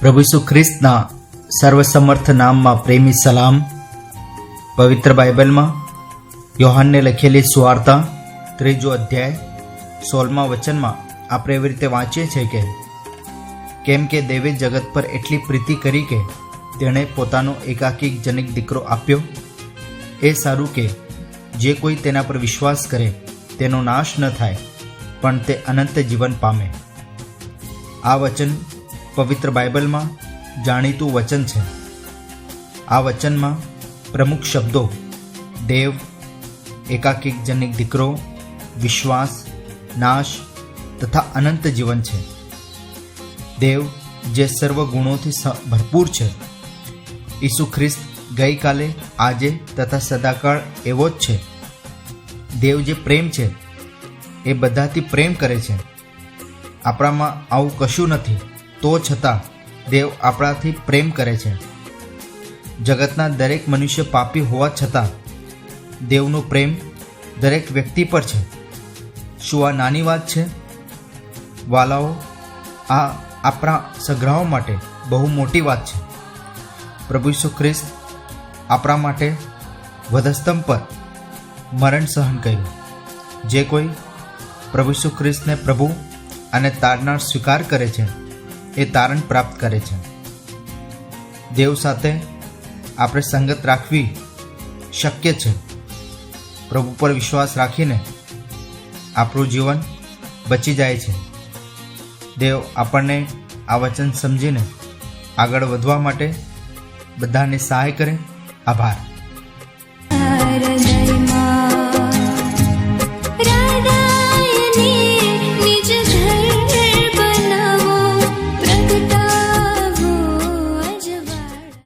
પ્રભુ ઈસુ ખ્રિસ્તના સર્વસમર્થ નામમાં પ્રેમી સલામ, પવિત્ર બાઇબલમાં યોહાનને લખેલી સુવાર્તા, ત્રીજો અધ્યાય સોલમા વચનમાં આપણે એવી રીતે વાંચીએ છીએ કે, કેમ કે દેવે જગત પર એટલી પ્રીતિ કરી કે તેણે પોતાનો એકાકી જનિક દીકરો આપ્યો. એ સારું કે જે કોઈ તેના પર વિશ્વાસ કરે તેનો નાશ ન થાય, પણ તે અનંત જીવન પામે. આ વચન પવિત્ર બાઇબલમાં જાણીતું વચન છે. આ વચનમાં પ્રમુખ શબ્દો, દેવ, એકાકીક જનિક દીકરો, વિશ્વાસ, નાશ તથા અનંત જીવન છે. દેવ જે સર્વ ગુણોથી ભરપૂર છે. ઈસુ ખ્રિસ્ત ગઈકાલે, આજે તથા સદાકાળ એવો જ છે. દેવ જે પ્રેમ છે, એ બધાથી પ્રેમ કરે છે. આપણામાં આવું કશું નથી. તો છતાં, દેવ આપણાથી પ્રેમ કરે છે. જગતના દરેક મનુષ્ય પાપી હોવા છતાં, દેવનો પ્રેમ દરેક વ્યક્તિ પર છે. શું આ નાની વાત છે? વાલાઓ, આ આપણા સઘળાઓ માટે બહુ મોટી વાત છે. પ્રભુ ઈસુ ખ્રિસ્ત આપણા માટે વધસ્તંભ પર મરણ સહન કર્યું. જે કોઈ પ્રભુ ખ્રિસ્તને પ્રભુ અને તારનાર સ્વીકાર કરે છે એ તારણ પ્રાપ્ત કરે છે. દેવ સાથે આપણે સંગત રાખવી શક્ય છે. પ્રભુ પર વિશ્વાસ રાખીને આપણું જીવન બચી જાય છે. દેવ આપણને આ વચન સમજીને આગળ વધવા માટે બધાને સહાય કરે. આભાર.